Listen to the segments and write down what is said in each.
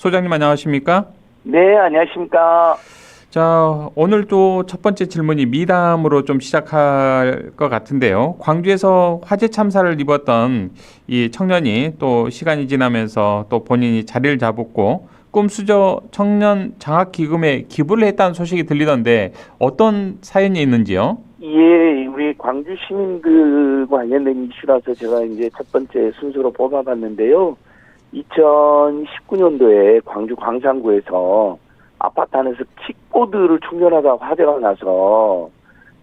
소장님 안녕하십니까? 네, 안녕하십니까. 자, 오늘 또 첫 번째 질문이 미담으로 좀 시작할 것 같은데요. 광주에서 화재 참사를 입었던 이 청년이 또 시간이 지나면서 또 본인이 자리를 잡았고 꿈수저 청년 장학 기금에 기부를 했다는 소식이 들리던데 어떤 사연이 있는지요? 예, 우리 광주 시민들과 관련된 이슈라서 제가 이제 첫 번째 순서로 뽑아봤는데요. 2019년도에 광주 광산구에서 아파트 안에서 킥보드를 충전하다 화재가 나서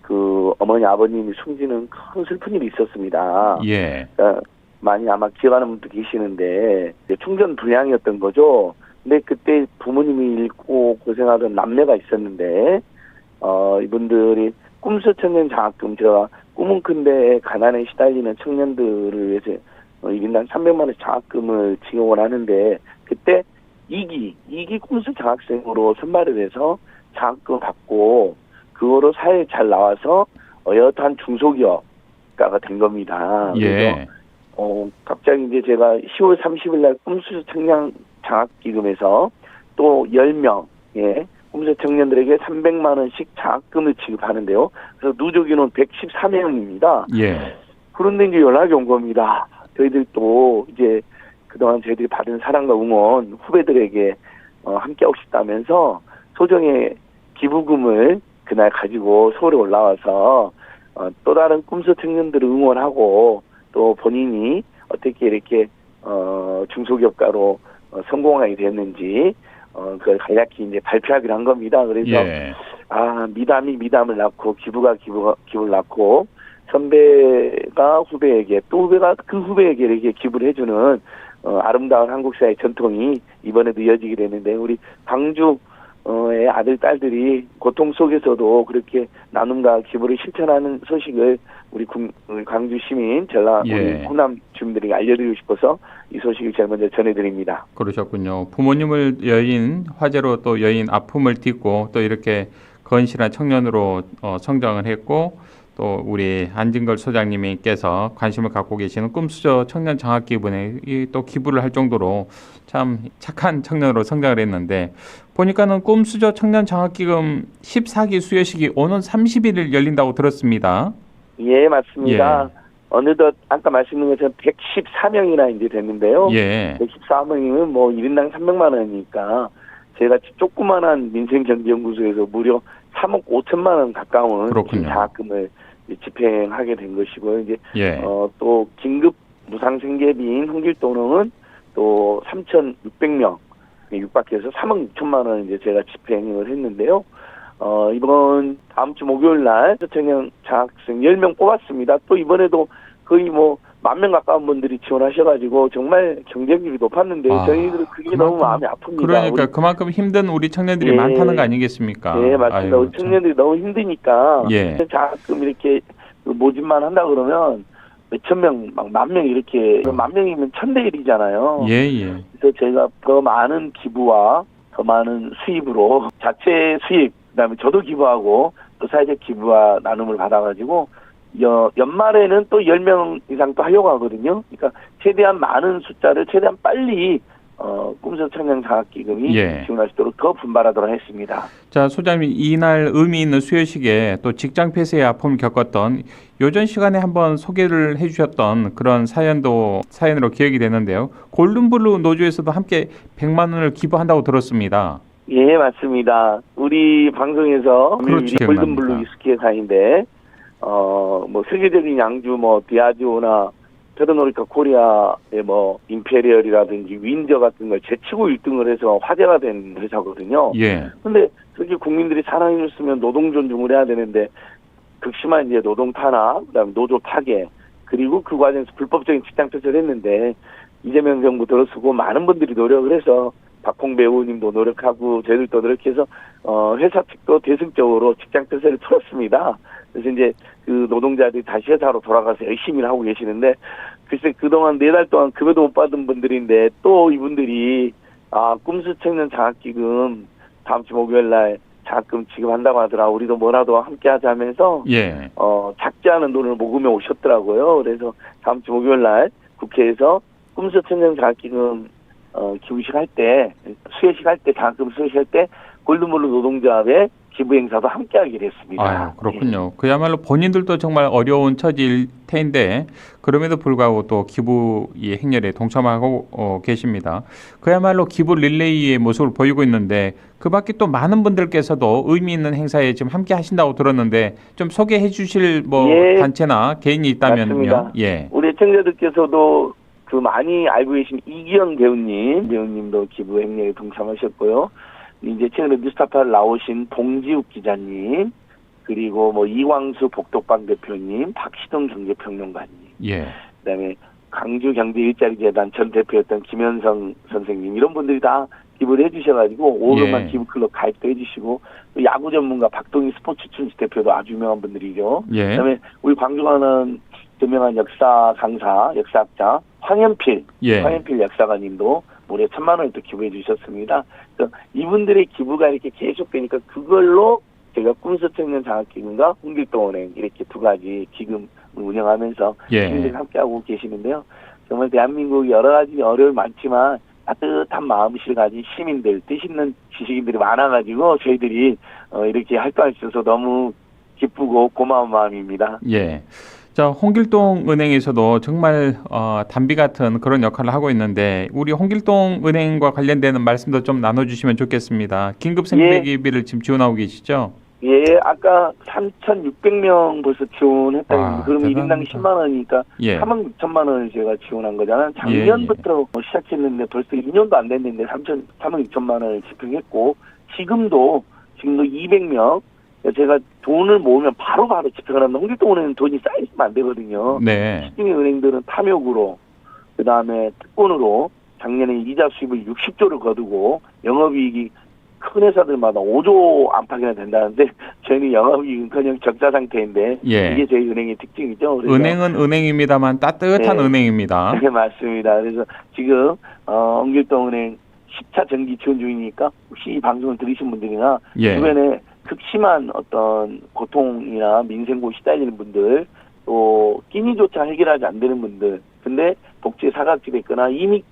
그 어머니 아버님이 숨지는 큰 슬픈 일이 있었습니다. 예. 어, 많이 아마 기억하는 분도 계시는데 충전 불량이었던 거죠. 근데 그때 부모님이 잃고 고생하던 남매가 있었는데 어 이분들이 꿈수 청년 장학금 제가 꿈은 큰데 가난에 시달리는 청년들을 위해서 어, 1인당 300만 원 장학금을 지원을 하는데 그때 2기 2기 꿈수 장학생으로 선발을 해서 장학금 받고 그거로 사회에 잘 나와서 어엿한 중소기업가가 된 겁니다. 그래서 예. 어, 갑자기 이제 제가 10월 30일 날 꿈수 청년 장학기금에서 또 10명, 예, 꿈수 청년들에게 300만 원씩 장학금을 지급하는데요. 그래서 누적 인원 114명입니다. 예. 그런데 이제 연락이 온 겁니다. 저희들도 이제 그동안 저희들이 받은 사랑과 응원 후배들에게 어, 함께하고 싶다면서 소정의 기부금을 그날 가지고 서울에 올라와서 어, 또 다른 꿈수 청년들을 응원하고 또 본인이 어떻게 이렇게 어, 중소기업가로 어, 성공하게 됐는지 어, 그걸 간략히 이제 발표하기로 한 겁니다. 그래서 예. 아 미담이 미담을 낳고 기부가 기부가 기부를 낳고 선배가 후배에게 또 후배가 그 후배에게 이렇게 기부를 해주는 어, 아름다운 한국 사회 전통이 이번에도 이어지게 되는데 우리 광주 의 아들 딸들이 고통 속에서도 그렇게 나눔과 기부를 실천하는 소식을 우리 광주 시민 전라 예. 우리 호남 주민들에게 알려드리고 싶어서 이 소식을 제일 먼저 전해드립니다. 그러셨군요. 부모님을 여인 화재로 또 여인 아픔을 딛고 또 이렇게 건실한 청년으로 어, 성장을 했고 또 우리 안진걸 소장님께서 관심을 갖고 계시는 꿈수저 청년 장학 기분에 이또 기부를 할 정도로 참 착한 청년으로 성장을 했는데 보니까는 꿈수저 청년 장학 기금 14기 수여식이 오는 30일 열린다고 들었습니다. 예 맞습니다. 예. 어느덧 아까 말씀드린 것처럼 114명이나 이제 됐는데요. 예. 114명이면 뭐 1인당 300만 원이니까 제가 조그만한 민생경제연구소에서 무려 3억 5천만 원 가까운. 자금을 집행하게 된 것이고요. 이제 예. 어, 또 긴급 무상 생계비인 홍길동릉은 또 3,600명 육박해서 3억 6천만 원 이제 제가 집행을 했는데요. 어, 이번 다음 주 목요일 날 청년 장학생 10명 뽑았습니다. 또 이번에도 거의 뭐만 명 가까운 분들이 지원하셔가지고 정말 경쟁률이 높았는데 아, 저희들은 그게 그만큼- 너무 마음이 아픕니다. 그러니까 우리- 그만큼 힘든 우리 청년들이 예. 많다는 거 아니겠습니까? 네, 맞습니다. 아유, 우리 참. 청년들이 너무 힘드니까 예. 자금 이렇게 그 모집만 한다 그러면 몇천 명, 막 만 명 이렇게 만 명이면 천대 일이잖아요. 예, 예. 그래서 저희가 더 많은 기부와 더 많은 수입으로 자체 수입 그다음에 저도 기부하고 또 사회적 기부와 나눔을 받아가지고 여, 연말에는 또 10명 이상 또 하려고 하거든요. 그러니까 최대한 많은 숫자를 최대한 빨리 어, 꿈속 청년 장학기금이 예. 지원할 수 있도록 더 분발하도록 했습니다. 자, 소장님 이날 의미 있는 수요식에 또 직장 폐쇄의 아픔을 겪었던 요전 시간에 한번 소개를 해주셨던 그런 사연도 사연으로 기억이 되는데요. 골든블루 노조에서도 함께 100만 원을 기부한다고 들었습니다. 예, 맞습니다. 우리 방송에서 그렇죠. 골든블루 기억납니다. 위스키 회사인데 어, 뭐 세계적인 양주 뭐 디아지오나 페르노리카 코리아의 뭐 임페리얼이라든지 윈저 같은 걸 제치고 1등을 해서 화제가 된 회사거든요. 예, 근데 그렇게 국민들이 사랑해 줬으면 노동 존중을 해야 되는데 극심한 이제 노동 탄압, 그다음에 노조 파괴, 그리고 그 과정에서 불법적인 직장 폐쇄를 했는데 이재명 정부 들어서고 많은 분들이 노력을 해서 박홍배 의원님도 노력하고 저희들도 노력해서 어 회사 측도 대승적으로 직장 폐쇄를 풀었습니다. 그래서 이제 그 노동자들이 다시 회사로 돌아가서 열심히 하고 계시는데 글쎄 그동안 네 달 동안 급여도 못 받은 분들인데 또 이분들이 아 꿈수 청년 장학기금 다음 주 목요일 날 장학금 지급한다고 하더라. 우리도 뭐라도 함께 하자면서 예, 어 작지 않은 돈을 모금해 오셨더라고요. 그래서 다음 주 목요일 날 국회에서 꿈수 청년 장학기금 어, 기부식 할 때, 수혜식 할 때, 장학금 수혜식 할 때, 골드몰루 노동조합의 기부 행사도 함께 하기로 했습니다. 아유, 그렇군요. 그야말로 본인들도 정말 어려운 처지일 텐데 그럼에도 불구하고 또 기부 이 행렬에 동참하고 어, 계십니다. 그야말로 기부 릴레이의 모습을 보이고 있는데 그 밖에 또 많은 분들께서도 의미 있는 행사에 지금 함께 하신다고 들었는데 좀 소개해 주실 뭐 예. 단체나 개인이 있다면요. 맞습니다. 예. 우리 애청자들께서도 그 많이 알고 계신 이기영 배우님, 배우님도 기부 행렬에 동참하셨고요. 이제 최근에 뉴스타파를 나오신 봉지욱 기자님, 그리고 뭐 이광수 복덕방 대표님, 박시동 경제평론가님, 예. 그다음에 강주 경제 일자리 재단 전 대표였던 김현성 선생님 이런 분들이 다 기부를 해주셔가지고 오르만 예. 기부 클럽 가입도 해주시고 또 야구 전문가 박동희 스포츠 춘지 대표도 아주 유명한 분들이죠. 예. 그다음에 우리 광주 가는 유명한 역사 강사, 역사학자 황현필, 예. 황현필 역사가님도 무려 천만 원을 또 기부해 주셨습니다. 그래서 이분들의 기부가 이렇게 계속되니까 그걸로 제가 꿈수 청년 장학기금과 홍길동은행 이렇게 두 가지 기금을 운영하면서 예. 함께하고 계시는데요. 정말 대한민국 여러 가지 어려움이 많지만 따뜻한 마음씨를 가진 시민들, 뜻있는 지식인들이 많아가지고 저희들이 어, 이렇게 활동할 수 있어서 너무 기쁘고 고마운 마음입니다. 예. 자, 홍길동 은행에서도 정말 어, 단비 같은 그런 역할을 하고 있는데 우리 홍길동 은행과 관련되는 말씀도 좀 나눠주시면 좋겠습니다. 긴급 생계기비를 지금 지원하고 계시죠? 예, 아까 3,600명 벌써 지원했다고 와, 했는데 그러면 1인당 대단합니다. 10만 원이니까 예. 3만 6천만 원을 제가 지원한 거잖아요. 작년부터 뭐 시작했는데 벌써 2년도 안 됐는데 3천 3만 6천만 원을 집행했고 지금도 지금도 200명 제가 돈을 모으면 바로 바로 집행을 하는데 홍길동 은행은 돈이 쌓이시면 안 되거든요. 네. 시중의 은행들은 탐욕으로 그 다음에 특권으로 작년에 이자 수입을 60조를 거두고 영업이익이 큰 회사들마다 5조 안팎이나 된다는데 저희는 영업이익은커녕 적자 상태인데 예. 이게 저희 은행의 특징이죠. 은행은 은행입니다만 따뜻한 네. 은행입니다. 네, 맞습니다. 그래서 지금 어, 홍길동 은행 10차 정기 지원 중이니까 혹시 이 방송을 들으신 분들이나 예. 주변에 극심한 어떤 고통이나 민생고 시달리는 분들 또 끼니조차 해결하지 안 되는 분들 근데 복지에 사각지대 있거나 이미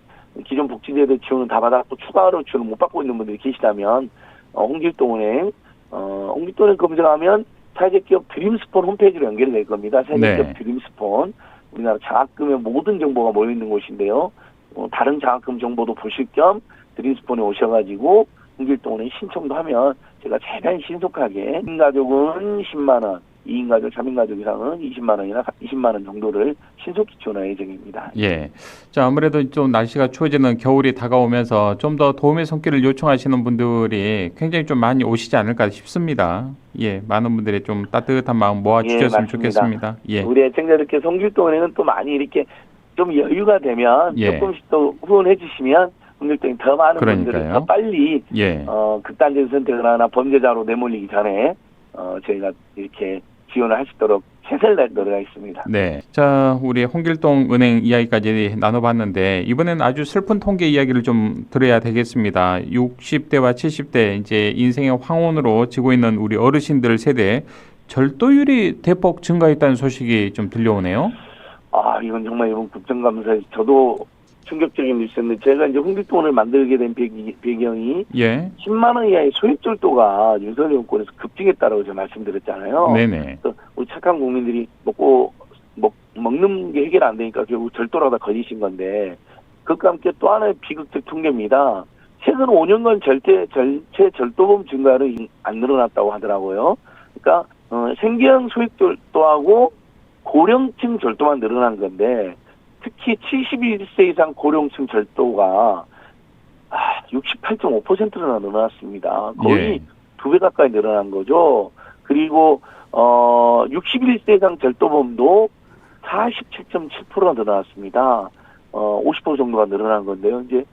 기존 복지제도 지원을 다 받았고 추가로 지원을 못 받고 있는 분들이 계시다면 어, 홍길동은행 어, 홍길동은행 검색하면 사회적기업 드림스폰 홈페이지로 연결이 될 겁니다. 사회적기업 네. 드림스폰 우리나라 장학금의 모든 정보가 모여 있는 곳인데요. 어, 다른 장학금 정보도 보실 겸 드림스폰에 오셔가지고 홍길동은행 신청도 하면 제가 최대한 신속하게 1인 가족은 10만 원, 2인 가족, 3인 가족 이상은 20만 원이나 20만 원 정도를 신속히 지원할 예정입니다. 예. 자, 아무래도 좀 날씨가 추워지는 겨울이 다가오면서 좀 더 도움의 손길을 요청하시는 분들이 굉장히 좀 많이 오시지 않을까 싶습니다. 예. 많은 분들의 좀 따뜻한 마음 모아 예, 주셨으면 맞습니다. 좋겠습니다. 예. 우리 애청자들께 홍길동은행은 또 많이 이렇게 좀 여유가 되면 예. 조금씩 더 후원해 주시면 홍길동이 더 많은 분들을 그러니까요. 더 빨리 예. 어, 극단적인 선택을 하나 범죄자로 내몰리기 전에 어, 저희가 이렇게 지원을 할 수 있도록 최선을 다해 노력하겠습니다. 네. 자, 우리 홍길동 은행 이야기까지 나눠봤는데 이번엔 아주 슬픈 통계 이야기를 좀 들어야 되겠습니다. 60대와 70대 이제 인생의 황혼으로 지고 있는 우리 어르신들 세대 절도율이 대폭 증가했다는 소식이 좀 들려오네요. 아, 이건 정말 이번 국정감사에서 저도 충격적인 뉴스였는데 제가 이제 홍길동을 만들게 된 배경이 예. 10만 원 이하의 소액절도가 윤석열 정권에서 급증했다라고 제가 말씀드렸잖아요. 네네. 그래서 우리 착한 국민들이 먹고 먹, 먹는 게 해결 안 되니까 결국 절도하다 거짓인 건데 그것과 함께 또 하나의 비극적 통계입니다. 최근 5년간 절대 절체 절도범 증가는 안 늘어났다고 하더라고요. 그러니까 어, 생계형 소액 절도하고 고령층 절도만 늘어난 건데 특히 71세 이상 고령층 절도가 아, 68.5%나 늘어났습니다. 거의 예. 두배 가까이 늘어난 거죠. 그리고 어 61세 이상 절도범도 47.7%가 늘어났습니다. 어 50% 정도가 늘어난 건데요. 이제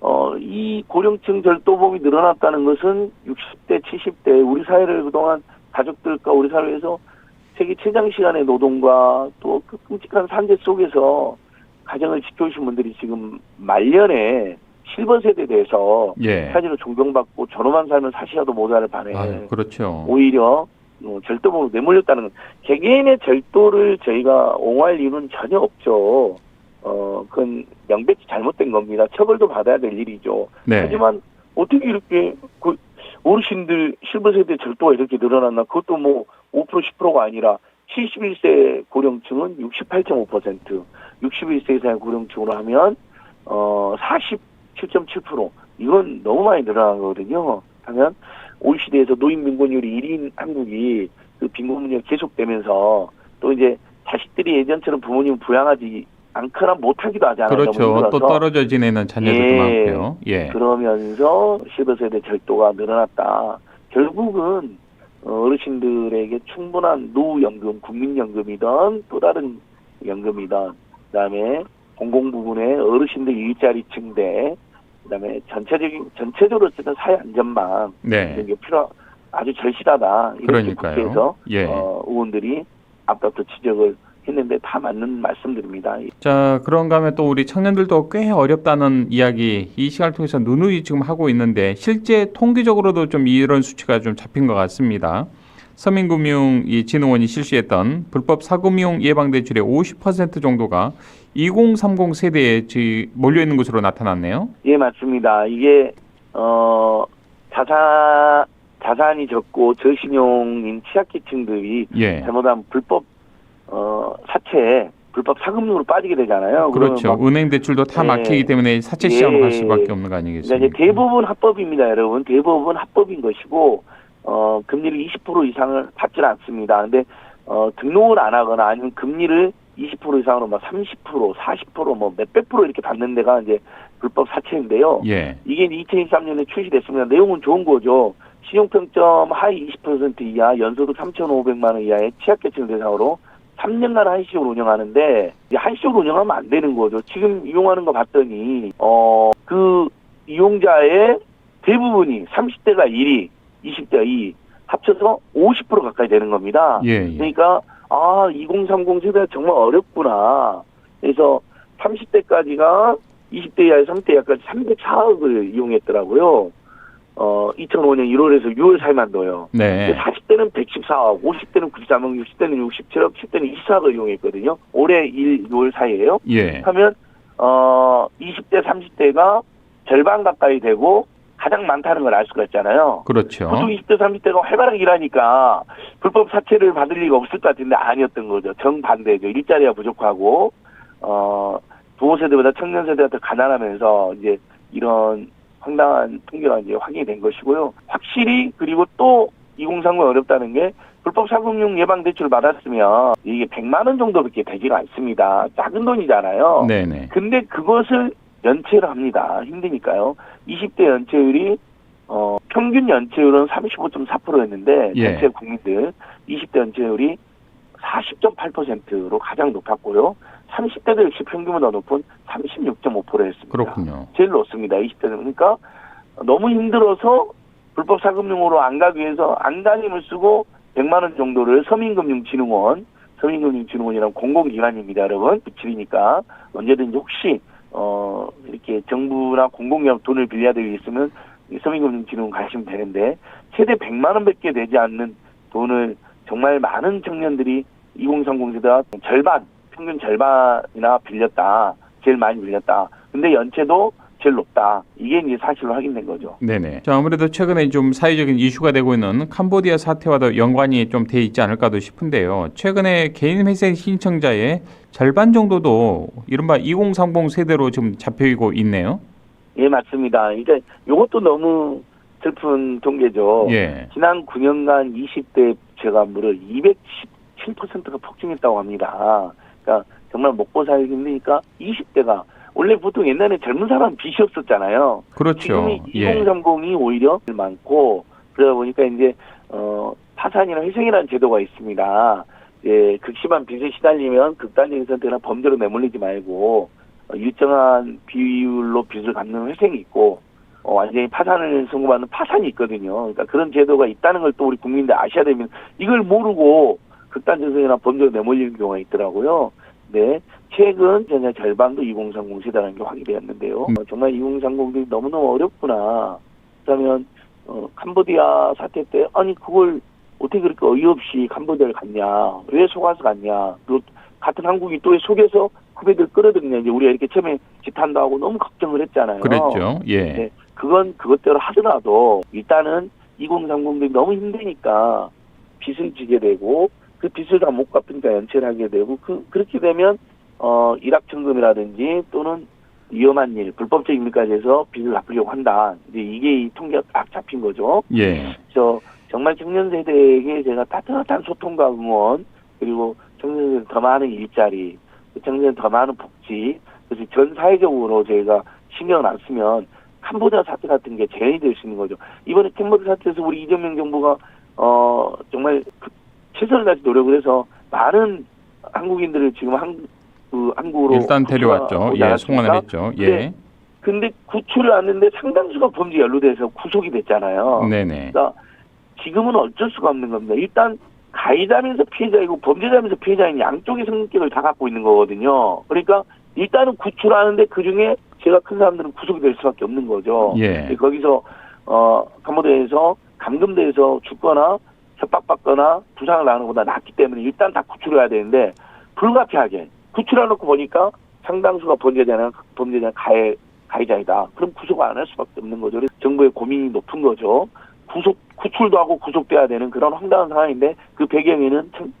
어 이 고령층 절도범이 늘어났다는 것은 60대, 70대 우리 사회를 그동안 가족들과 우리 사회에서 세계 최장 시간의 노동과 또 그 끔찍한 산재 속에서 가정을 지켜오신 분들이 지금 말년에 실버 세대에 대해서 예. 사진으로 존경받고 저놈만 살면 사시라도 모자를 반해 아, 그렇죠. 오히려 어, 절도범으로 내몰렸다는 건 개개인의 절도를 저희가 옹호할 이유는 전혀 없죠. 어 그건 명백히 잘못된 겁니다. 처벌도 받아야 될 일이죠. 네. 하지만 어떻게 이렇게 그 어르신들 실버 세대 절도가 이렇게 늘어났나? 그것도 뭐 5% 10%가 아니라 71세 고령층은 68.5%, 61세 이상의 고령층으로 하면 어 47.7% 이건 너무 많이 늘어난 거거든요. 하면 OECD에서 노인 빈곤율이 1인 한국이 그 빈곤 문제가 계속되면서 또 이제 자식들이 예전처럼 부모님 부양하지 않거나 못하기도 하지 않아요. 그렇죠. 또. 떨어져 지내는 자녀들도 예. 많고요. 예. 그러면서 실버 세대 절도가 늘어났다. 결국은 어, 어르신들에게 충분한 노후연금, 국민연금이든 또 다른 연금이든 그다음에 공공 부분의 어르신들 일자리 증대, 그다음에 전체적인 전체적으로 어쨌든 사회 안전망 네. 이런 게 필요 아주 절실하다 이렇게 그러니까요. 국회에서 예. 어, 의원들이 아까부터 지적을 했는데 다 맞는 말씀드립니다. 자, 그런가 하면 또 우리 청년들도 꽤 어렵다는 이야기 이 시간을 통해서 누누이 지금 하고 있는데 실제 통계적으로도 좀 이런 수치가 좀 잡힌 것 같습니다. 서민금융 이 진흥원이 실시했던 불법 사금융 예방 대출의 50% 정도가 2030 세대에 지- 몰려 있는 것으로 나타났네요. 예, 맞습니다. 이게 어 자산 자산이 적고 저신용인 취약계층들이 예. 잘못하면 불법 어 사채, 불법 사금융으로 빠지게 되잖아요. 그렇죠. 막 은행 대출도 다 예. 막히기 때문에 사채 시장으로 갈 예. 수밖에 없는 거 아니겠습니까? 이제 대부분 합법입니다, 여러분. 대부분 합법인 것이고 어 금리를 20% 이상을 받지는 않습니다. 근데 어 등록을 안 하거나 아니면 금리를 20% 이상으로 막 30%, 40%뭐 몇백 프로 이렇게 받는 데가 이제 불법 사채인데요. 예. 이게 2023년에 출시됐습니다. 내용은 좋은 거죠. 신용평점 하위 20% 이하, 연소득 3,500만 원 이하의 취약계층 대상으로 3년간 한시적으로 운영하는데 한시적으로 운영하면 안 되는 거죠. 지금 이용하는 거 봤더니 어 그 이용자의 대부분이 30대가 1위, 20대가 2위 합쳐서 50% 가까이 되는 겁니다. 예. 예. 그러니까 아 2030 세대가 정말 어렵구나. 그래서 30대까지가 20대 이하의 3대 이하까지 304억을 이용했더라고요. 어 2005년 1월에서 6월 사이만 넣어요. 네. 40대는 114억, 50대는 93억, 60대는 67억, 10대는 24억을 이용했거든요. 올해 1, 6월 사이에요. 예. 하면 어 20대, 30대가 절반 가까이 되고 가장 많다는 걸 알 수가 있잖아요. 그렇죠. 보통 20대, 30대가 활발하게 일하니까 불법 사채를 받을 리가 없을 것 같은데 아니었던 거죠. 정반대죠. 일자리가 부족하고, 어, 부모 세대보다 청년 세대가 더 가난하면서 이제 이런 황당한 통계가 이제 확인이 된 것이고요. 확실히 그리고 또 2030 어렵다는 게 불법 사금융 예방 대출을 받았으면 이게 100만 원 정도밖에 되지가 않습니다. 작은 돈이잖아요. 네네. 근데 그것을 연체를 합니다. 힘드니까요. 20대 연체율이 어 평균 연체율은 35.4%였는데 예. 전체 국민들 20대 연체율이 40.8%로 가장 높았고요. 30대도 역시 평균보다 높은 36.5%였습니다. 그렇군요. 제일 높습니다. 20대는 그러니까 너무 힘들어서 불법 사금융으로 안 가기 위해서 안간힘을 쓰고 100만 원 정도를 서민금융진흥원, 서민금융진흥원이라는 공공기관입니다, 여러분. 부칠이니까 언제든지 혹시 어 이렇게 정부나 공공기업 돈을 빌려야 되게 있으면 이 서민금융진흥원 가시면 되는데 최대 100만 원밖에 되지 않는 돈을 정말 많은 청년들이 2030 세대가 절반, 평균 절반이나 빌렸다. 제일 많이 빌렸다. 근데 연체도 제일 높다. 이게 이제 사실로 확인된 거죠. 네네. 자, 아무래도 최근에 좀 사회적인 이슈가 되고 있는 캄보디아 사태와도 연관이 좀 돼 있지 않을까도 싶은데요. 최근에 개인 회생 신청자의 절반 정도도 이른바 2030 세대로 지금 잡히고 있네요. 예, 맞습니다. 이제 이것도 너무 슬픈 통계죠. 예. 지난 9년간 20대 제가 무려 217%가 폭증했다고 합니다. 그러니까 정말 먹고 살기 힘드니까 20대가 원래 보통 옛날에 젊은 사람 빚이 없었잖아요. 그렇죠. 지금이 예. 2030이 오히려 많고 그러다 보니까 이제 어 파산이나 회생이라는 제도가 있습니다. 예, 극심한 빚에 시달리면 극단적인 선택이나 범죄로 내몰리지 말고 어, 일정한 비율로 빚을 갚는 회생이 있고 어, 완전히 파산을 선고받는 파산이 있거든요. 그러니까 그런 제도가 있다는 걸 또 우리 국민들 아셔야 됩니다. 이걸 모르고 극단적 선택이나 범죄로 내몰리는 경우가 있더라고요. 네, 최근 전혀 절반도 2030 세대라는 게 확인되었는데요. 음. 어, 정말 2030들이 너무너무 어렵구나. 그러면 어, 캄보디아 사태 때 아니 그걸 어떻게 그렇게 어이없이 캄보디아를 갔냐? 왜 속아서 갔냐? 그리고 같은 한국이 또왜 속에서 후배들 끌어들이냐 이제 우리가 이렇게 처음에 지탄도 하고 너무 걱정을 했잖아요. 그랬죠. 예. 네. 그건 그것대로 하더라도 일단은 2030들이 너무 힘드니까 빚을 지게 되고 그 빚을 다 못 갚으니까 연체를 하게 되고 그 그렇게 되면 어 일확천금이라든지 또는 위험한 일, 불법적인 일까지 해서 빚을 갚으려고 한다. 이제 이게 이 통계가 딱 잡힌 거죠. 예. 그래서 정말 청년 세대에게 제가 따뜻한 소통과 응원 그리고 청년들 더 많은 일자리, 청년 더 많은 복지, 그래서 전 사회적으로 저희가 신경을 안 쓰면 캄보디아 사태 같은 게 재현이 될 수 있는 거죠. 이번에 캄보디아 사태에서 우리 이재명 정부가 어 정말 그 최선을 다해서 노력을 해서 많은 한국인들을 지금 한, 그 한국으로 일단 데려왔죠. 예, 않았습니까? 송환을 했죠. 예. 네. 근데 구출을 왔는데 상당수가 범죄 연루돼서 구속이 됐잖아요. 네네. 그러니까 지금은 어쩔 수가 없는 겁니다. 일단 가해자면서 피해자이고 범죄자면서 피해자인 양쪽의 성격을 다 갖고 있는 거거든요. 그러니까 일단은 구출하는데 그 중에 제가 큰 사람들은 구속이 될 수밖에 없는 거죠. 예. 거기서 어 캄보디아에서 감금돼서 죽거나 협박받거나 부상을 당하는 것보다 낫기 때문에 일단 다 구출해야 되는데 불가피하게 구출해놓고 보니까 상당수가 범죄자나 범죄자 가해 가해자이다. 그럼 구속 안 할 수밖에 없는 거죠. 정부의 고민이 높은 거죠. 구속 구출도 하고 구속돼야 되는 그런 황당한 상황인데 그 배경에는 청,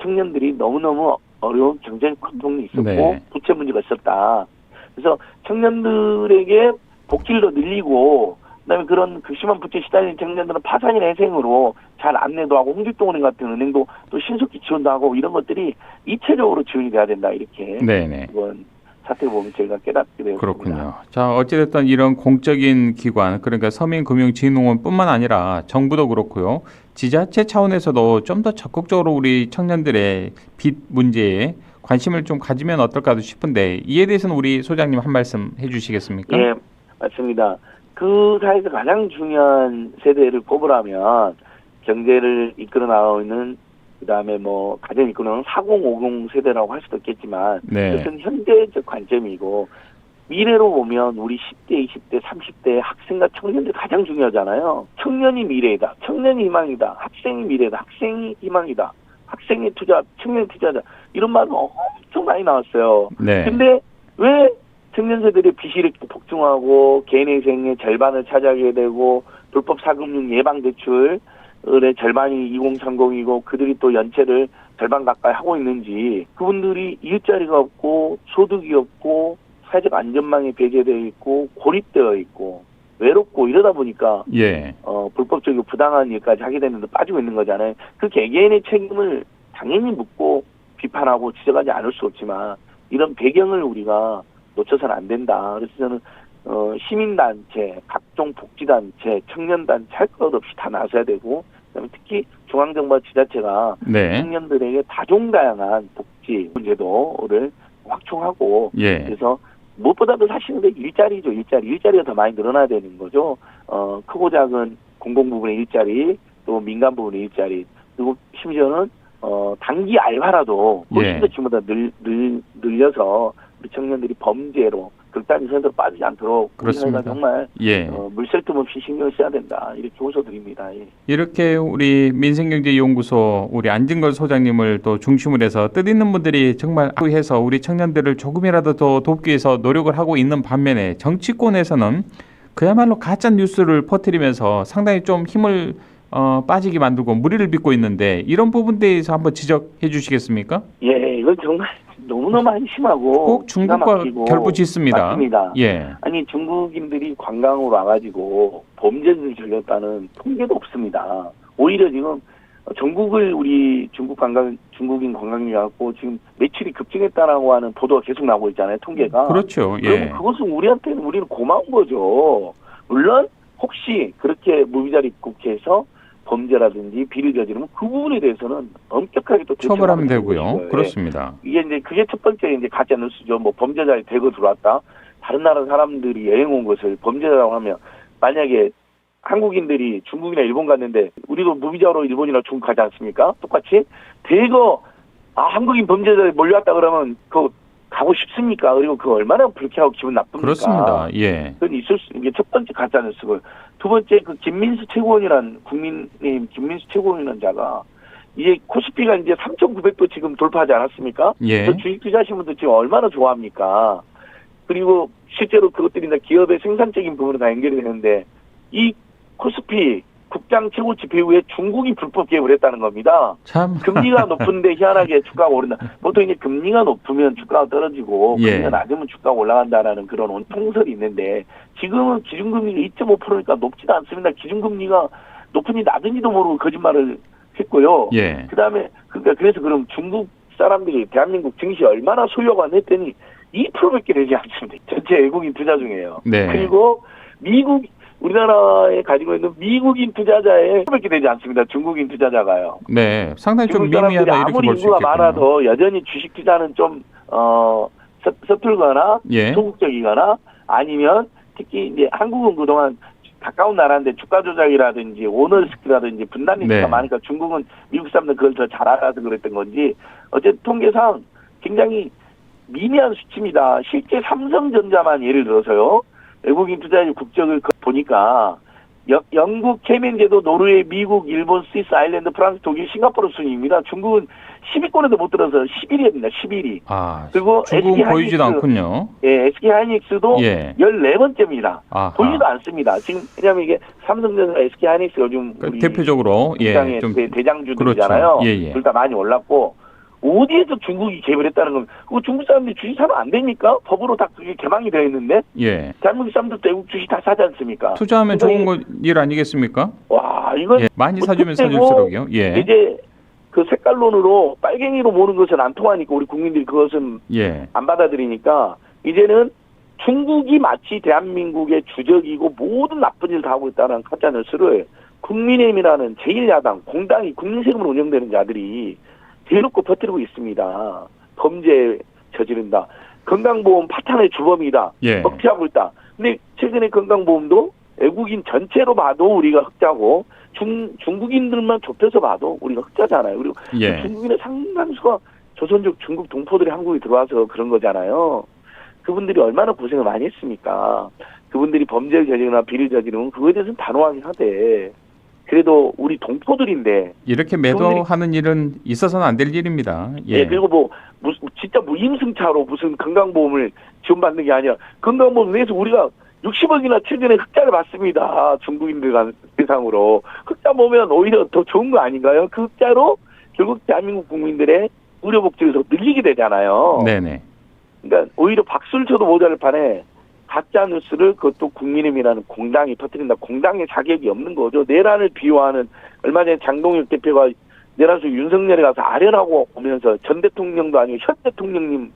청년들이 너무너무 어려운 경제적 고통이 있었고 네. 부채 문제가 있었다. 그래서 청년들에게 복지를 더 늘리고 그다음에 그런 극심한 부채 시달리는 청년들은 파산이나 회생으로 잘 안내도 하고 홍길동은행 같은 은행도 또 신속히 지원도 하고 이런 것들이 이체적으로 지원이 돼야 된다 이렇게 네네. 이번 사태를 보면 저희가 깨닫게 되었습니다. 그렇군요. 자, 어찌됐든 이런 공적인 기관, 그러니까 서민금융진흥원뿐만 아니라 정부도 그렇고요. 지자체 차원에서도 좀 더 적극적으로 우리 청년들의 빚 문제에 관심을 좀 가지면 어떨까 싶은데 이에 대해서는 우리 소장님 한 말씀 해주시겠습니까? 예, 맞습니다. 그 사이에서 가장 중요한 세대를 꼽으라면 경제를 이끌어 나가고 있는 그다음에 뭐 가장 이끌어 나가는 4050 세대라고 할 수도 있겠지만 네. 그것은 현대적 관점이고 미래로 보면 우리 10대, 20대, 30대 학생과 청년들이 가장 중요하잖아요. 청년이 미래이다. 청년이 희망이다. 학생이 미래다. 학생이 희망이다. 학생이 투자, 청년이 투자자. 이런 말은 엄청 많이 나왔어요. 네. 근데 왜 청년 세대들이 빚이 이렇게 폭증하고 개인의 생의 절반을 차지하게 되고 불법 사금융 예방 대출의 절반이 2030이고 그들이 또 연체를 절반 가까이 하고 있는지 그분들이 일자리가 없고 소득이 없고 사회적 안전망이 배제되어 있고 고립되어 있고 외롭고 이러다 보니까 예. 어, 불법적이고 부당한 일까지 하게 되는데 빠지고 있는 거잖아요. 그 개개인의 책임을 당연히 묻고 비판하고 지적하지 않을 수 없지만 이런 배경을 우리가 놓쳐서는 안 된다. 그래서 저는 어, 시민단체, 각종 복지단체, 청년단체 할 것 없이 다 나서야 되고 그다음에 특히 중앙정부와 지자체가 네. 청년들에게 다종다양한 복지 문제도를 확충하고 예. 그래서 무엇보다도 사실은 일자리죠 일자리 일자리가 더 많이 늘어나야 되는 거죠 어 크고 작은 공공 부분의 일자리 또 민간 부분의 일자리 그리고 심지어는 어 단기 알바라도 훨씬 예. 더 지금보다 늘, 늘, 늘려서 우리 청년들이 범죄로 극단의 선으로 빠지지 않도록 그렇습니다. 정말 예. 어, 물샐 틈 없이 신경을 써야 된다 이렇게 호소드립니다. 예. 이렇게 우리 민생경제연구소 우리 안진걸 소장님을 또 중심으로 해서 뜻있는 분들이 정말 해서 우리 청년들을 조금이라도 더 돕기 위해서 노력을 하고 있는 반면에 정치권에서는 그야말로 가짜 뉴스를 퍼뜨리면서 상당히 좀 힘을 어, 빠지게 만들고 무리를 빚고 있는데 이런 부분 대해서 한번 지적해 주시겠습니까? 예, 이건 정말 너무너무 한심하고 꼭 중국과 결부짓습니다. 맞습니다. 예. 아니 중국인들이 관광으로 와가지고 범죄를 저질렀다는 통계도 없습니다. 오히려 지금 전국을 우리 중국 관광 중국인 관광객이 갖고 지금 매출이 급증했다라고 하는 보도가 계속 나오고 있잖아요. 통계가. 그렇죠. 예. 그것은 우리한테는 우리는 고마운 거죠. 물론 혹시 그렇게 무비자를 입국해서 범죄라든지 비리 저지르면 그 부분에 대해서는 엄격하게 또 처벌하면 되고요. 것이고요. 그렇습니다. 이게 이제 그게 첫 번째 이제 가짜 뉴스죠. 뭐 범죄자에 대거 들어왔다. 다른 나라 사람들이 여행 온 것을 범죄자라고 하면 만약에 한국인들이 중국이나 일본 갔는데 우리도 무비자로 일본이나 중국 가지 않습니까? 똑같이 대거 아 한국인 범죄자에 몰려왔다 그러면 그 가고 싶습니까? 그리고 그 얼마나 불쾌하고 기분 나쁩니까? 그렇습니다. 예. 그건 있을 수 이게 첫 번째 가짜 뉴스고 두 번째 그 김민수 최고원이란 국민의힘 김민수 최고원이라는 자가 이제 코스피가 이제 3,900도 지금 돌파하지 않았습니까? 예. 그 주식 투자하신 분들 지금 얼마나 좋아합니까? 그리고 실제로 그것들이 다 기업의 생산적인 부분으로 다 연결이 되는데 이 코스피 국장 최고 집회 후에 중국이 불법 개입을 했다는 겁니다. 참. 금리가 높은데 희한하게 주가가 오른다. 보통 이제 금리가 높으면 주가가 떨어지고 예. 금리가 낮으면 주가가 올라간다라는 그런 온- 통설이 있는데 지금은 기준금리가 2.5%니까 높지도 않습니다. 기준금리가 높은지 낮은지도 모르고 거짓말을 했고요. 예. 그다음에 그러니까 그래서 그럼 중국 사람들이 대한민국 증시 얼마나 소유가 안 했더니 2%밖에 되지 않습니다. 전체 외국인 투자 중에요. 네. 그리고 미국 우리나라에 가지고 있는 미국인 투자자의 1%밖에 되지 않습니다. 중국인 투자자가요. 네. 상당히 좀 미미하다 이렇게 아무리 볼수 인구가 있겠군요. 많아도 여전히 주식 투자는 좀 어, 서, 서툴거나 예. 소극적이거나 아니면 특히 이제 한국은 그동안 가까운 나라인데 주가 조작이라든지 오너스키라든지 분단 리스크가 네. 많으니까 중국은 미국 사람들 그걸 더 잘 알아서 그랬던 건지 어쨌든 통계상 굉장히 미미한 수치입니다. 실제 삼성전자만 예를 들어서요. 외국인 투자의 국적을 그- 보니까 여- 영국, 케멘 제도, 노르웨이, 미국, 일본, 스위스, 아일랜드, 프랑스, 독일, 싱가포르 순위입니다. 중국은 10위권에도 못 들어서 11위입니다. 11위. 아, 그리고 중국은 SK 보이지도 하이닉스, 않군요. 예, SK 하이닉스도 예. 14번째입니다. 아하. 보이지도 않습니다. 지금 왜냐하면 이게 삼성전자, SK 하이닉스 요즘 그 우리 대표적으로 예, 좀 대- 대장주들이잖아요. 그렇죠. 예, 예. 둘다 많이 올랐고 어디에서 중국이 개입을 했다는 겁니다. 그거 중국 사람들이 주식 사면 안 됩니까? 법으로 다 그게 개방이 되어 있는데 예. 대한민국 사람들도 외국 주식 다 사지 않습니까? 투자하면 좋은 거, 일 아니겠습니까? 와 이건 예. 많이 사주면 무턱대고 사줄수록요. 예. 이제 그 색깔론으로 빨갱이로 모는 것은 안 통하니까 우리 국민들이 그것은 예. 안 받아들이니까 이제는 중국이 마치 대한민국의 주적이고 모든 나쁜 일을 다 하고 있다는 가짜 뉴스를 국민의힘이라는 제1야당 공당이 국민 세금으로 운영되는 자들이 대놓고 퍼뜨리고 있습니다. 범죄 저지른다. 건강보험 파탄의 주범이다. 예. 억제하고 있다. 근데 최근에 건강보험도 외국인 전체로 봐도 우리가 흑자고 중, 중국인들만 좁혀서 봐도 우리가 흑자잖아요. 그리고 예. 중국인의 상당수가 조선족 중국 동포들이 한국에 들어와서 그런 거잖아요. 그분들이 얼마나 고생을 많이 했습니까? 그분들이 범죄를 저지르거나 비리를 저지르면 그거에 대해서는 단호하게 하되 그래도 우리 동포들인데 이렇게 매도하는 일은 있어서는 안 될 일입니다. 예. 그리고 뭐 무슨 진짜 무임승차로 무슨 건강보험을 지원받는 게 아니라 건강보험 내에서 우리가 60억이나 최근에 흑자를 받습니다. 중국인들 간 대상으로 흑자 보면 오히려 더 좋은 거 아닌가요? 그 흑자로 결국 대한민국 국민들의 의료 복지에서 늘리게 되잖아요. 네네. 그러니까 오히려 박수를 쳐도 모자랄 판에 가짜 뉴스를 그것도 국민의힘이라는 공당이 퍼뜨린다. 공당의 자격이 없는 거죠. 내란을 비호하는 얼마 전에 장동혁 대표가 내란 속 윤석열에 가서 아련하고 오면서 전 대통령도 아니고 현 대통령님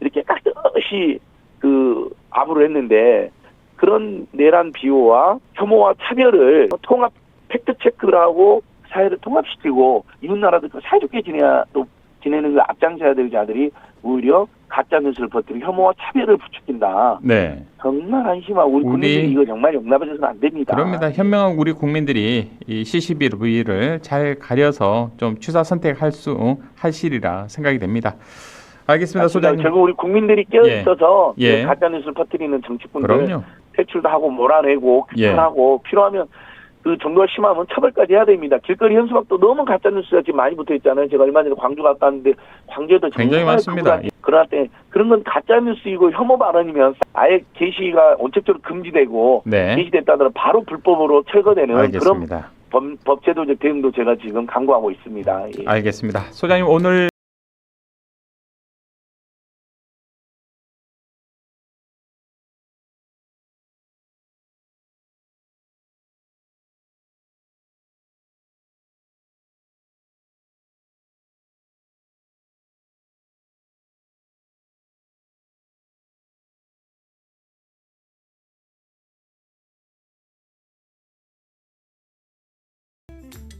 이렇게 깍듯이 그 아부를 했는데 그런 내란 비호와 혐오와 차별을 통합 팩트 체크를 하고 사회를 통합시키고 이웃 나라들과 사이좋게 지내야 또 지내는 그 앞장서야 될 자들이 오히려 가짜 뉴스를 퍼뜨리고 혐오와 차별을 부추긴다. 네. 정말 한심하고 우리 우리- 국민들이 이거 정말 용납해서는 안 됩니다. 그럽니다. 현명한 우리 국민들이 이 CCBV를 잘 가려서 좀 취사 선택할 수 하시리라 생각이 됩니다. 알겠습니다. 소장님. 결국 우리 국민들이 깨어 예. 있어서 예. 가짜 뉴스를 퍼뜨리는 정치꾼들 그럼요. 퇴출도 하고 몰아내고 예. 규탄하고 필요하면 그 정도가 심하면 처벌까지 해야 됩니다. 길거리 현수막도 너무 가짜 뉴스가 지금 많이 붙어 있잖아요. 제가 얼마 전에 광주 갔다 왔는데 광주에도 굉장히 많습니다. 그러나 때 그런 건 가짜 뉴스이고 혐오 발언이면 아예 게시가 원칙적으로 금지되고 네. 게시됐다면 바로 불법으로 철거되는 그런 알겠습니다. 법, 법제도적 대응도 제가 지금 강구하고 있습니다. 예. 알겠습니다. 소장님 오늘